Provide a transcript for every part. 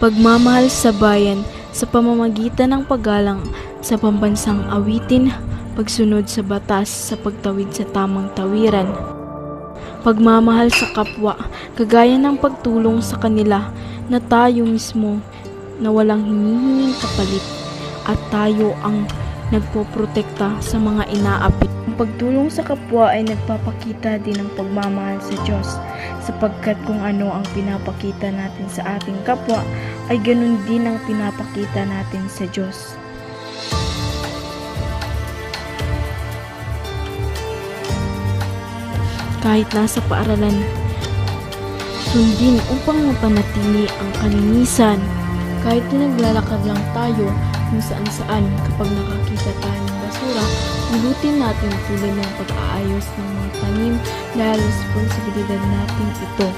pagmamahal sa bayan sa pamamagitan ng paggalang sa pambansang awitin, pagsunod sa batas sa pagtawid sa tamang tawiran, pagmamahal sa kapwa kagaya ng pagtulong sa kanila na tayo mismo na walang hinihinging kapalit at tayo ang nagpoprotekta sa mga inaapit. Ang pagtulong sa kapwa ay nagpapakita din ng pagmamahal sa Diyos sapagkat kung ano ang pinapakita natin sa ating kapwa ay ganun din ang pinapakita natin sa Diyos. Kahit nasa paaralan, sundin upang mapanatili ang kalinisan. Kahit na naglalakad lang tayo kung saan saan kapag nakakita tayo ng basura, ulutin natin tulad ng pag-aayos ng mga tanim dahil responsibilidad natin ito.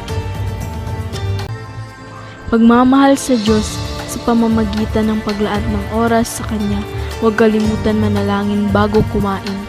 Pagmamahal sa Diyos sa pamamagitan ng paglaad ng oras sa Kanya, huwag kalimutan manalangin bago kumain.